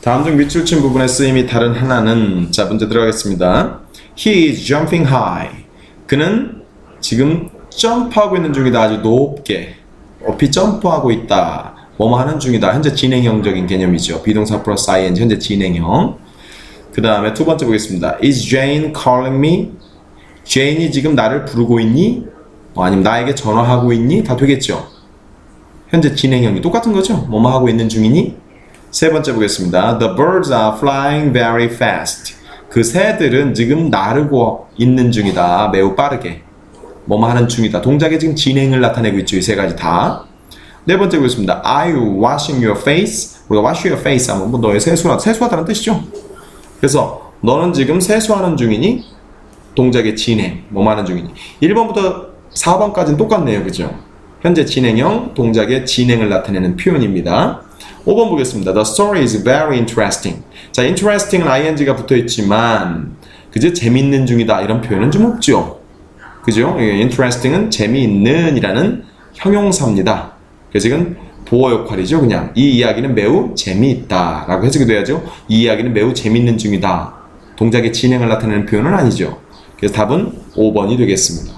다음 중 밑줄 친 부분의 쓰임이 다른 하나는 자 문제 들어가겠습니다. He is jumping high. 그는 지금 점프하고 있는 중이다. 아주 높게. 높이 점프하고 있다. 뭐뭐 하는 중이다. 현재 진행형적인 개념이죠. 비동사 플러스 ing 현재 진행형. 그 다음에 두 번째 보겠습니다. Is Jane calling me? Jane이 지금 나를 부르고 있니? 뭐 아니면 나에게 전화하고 있니? 다 되겠죠. 현재 진행형이 똑같은 거죠. 뭐뭐 하고 있는 중이니? 세 번째 보겠습니다. The birds are flying very fast. 그 새들은 지금 나르고 있는 중이다. 매우 빠르게. 뭐뭐 하는 중이다. 동작의 지금 진행을 나타내고 있죠. 이 세 가지 다. 네 번째 보겠습니다. Are you washing your face? 우리가 wash your face 하면 뭐 너의 세수하, 세수하다는 뜻이죠. 그래서 너는 지금 세수하는 중이니? 동작의 진행, 뭐뭐 하는 중이니? 1번부터 4번까지는 똑같네요. 그죠? 현재 진행형, 동작의 진행을 나타내는 표현입니다. 5번 보겠습니다. The story is very interesting. 자, interesting은 ing가 붙어 있지만, 그죠? 재밌는 중이다. 이런 표현은 좀 없죠. 그죠? 예, interesting은 재미있는이라는 형용사입니다. 그래서 이건 보어 역할이죠. 그냥 이 이야기는 매우 재미있다라고 해석이 돼야죠. 이 이야기는 매우 재밌는 중이다. 동작의 진행을 나타내는 표현은 아니죠. 그래서 답은 5번이 되겠습니다.